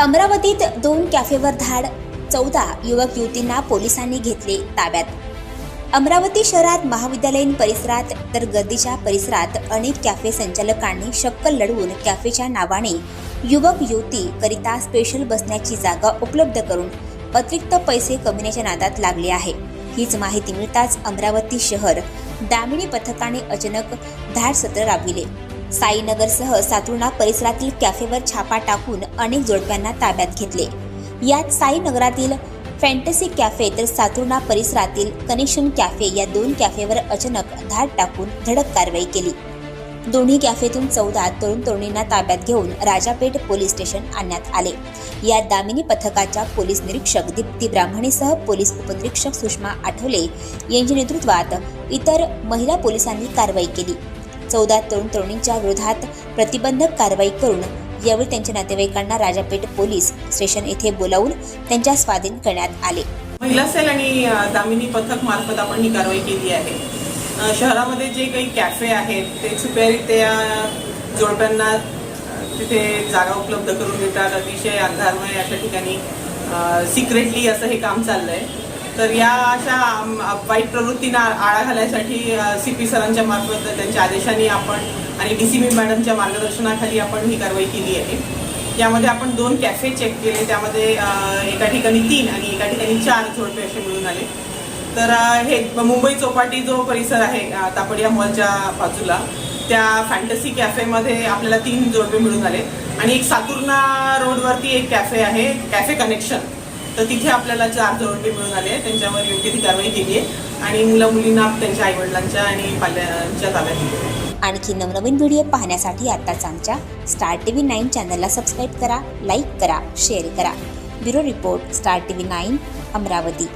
अमरावतीत दोन कॅफेवर धाड चौदा युवक युवतींना पोलिसांनी घेतले ताब्यात. अमरावती शहरात महाविद्यालयीन परिसरात तर गर्दीच्या परिसरात अनेक कॅफे संचालकांनी शक्कल लढवून कॅफेच्या नावाने युवक युवती करिता स्पेशल बसण्याची जागा उपलब्ध करून अतिरिक्त पैसे कमविण्याच्या नादात लागले आहे. हीच माहिती मिळताच अमरावती शहर दामिनी पथकाने अचानक धाड सत्र राबविले. साईनगरसह सातुर्णा परिसरातील कॅफेवर छापा टाकून अनेक जोडप्यांना ताब्यात घेतले. यात साईनगरातील फॅन्टसी कॅफे तर सातुर्णा परिसरातील कनेक्शन कॅफे या दोन कॅफेवर अचानक धाड टाकून धडक कारवाई केली. दोन्ही कॅफेतून चौदा तरुण तरुणींना ताब्यात घेऊन राजापेठ पोलीस स्टेशन आणण्यात आले. या दामिनी पथकाच्या पोलीस निरीक्षक दीप्ती ब्राह्मणेसह पोलीस उपनिरीक्षक सुषमा आठवले यांच्या नेतृत्वात इतर महिला पोलिसांनी कारवाई केली. चौदा तरुण तरुणींच्या विरोधात प्रतिबंधक कारवाई करून यावेळी त्यांच्या नातेवाईकांना राजापेठ पोलीस स्टेशन येथे बोलावून त्यांच्या स्वाधीन करण्यात आले. महिला सेल आणि दामिनी पथक मार्फत आपण ही कारवाई केली आहे. शहरामध्ये जे काही कॅफे आहेत ते छुप्यारित्या जोडप्यांना तिथे जागा उपलब्ध करून देतात. अतिशय अंधारमय अशा ठिकाणी सिक्रेटली असं हे काम चाललं आहे तर या अशा वाईट प्रवृत्तींना आळा घालायसाठी सी पी सरांच्या मार्फत त्यांच्या आदेशाने आपण आणि डी सी बी मॅडमच्या मार्गदर्शनाखाली आपण ही कारवाई केली आहे. यामध्ये आपण दोन कॅफे चेक केले. त्यामध्ये एका ठिकाणी तीन आणि एका ठिकाणी चार जोडपे असे मिळून आले. तर हे मुंबई चौपाटी जो परिसर आहे तापडिया मॉलच्या बाजूला त्या फॅन्टसी कॅफेमध्ये आपल्याला तीन जोडपे मिळून आले. आणि एक सातुर्णा रोडवरती एक कॅफे आहे कॅफे कनेक्शन तर तिथे आपल्याला चार जोडपे मिळून आले. त्यांच्यावर योग्य ती कारवाई केली आहे. आणि मुलं मुलींना त्यांच्या आईवडिलांच्या आणि पाल्यांच्या ताब्यात दिली आणखी नवनवीन व्हिडिओ पाहण्यासाठी आताच आमच्या स्टार टी व्ही नाईन चॅनलला सबस्क्राईब करा लाईक करा शेअर करा. Bureau report star T V nine Amravati.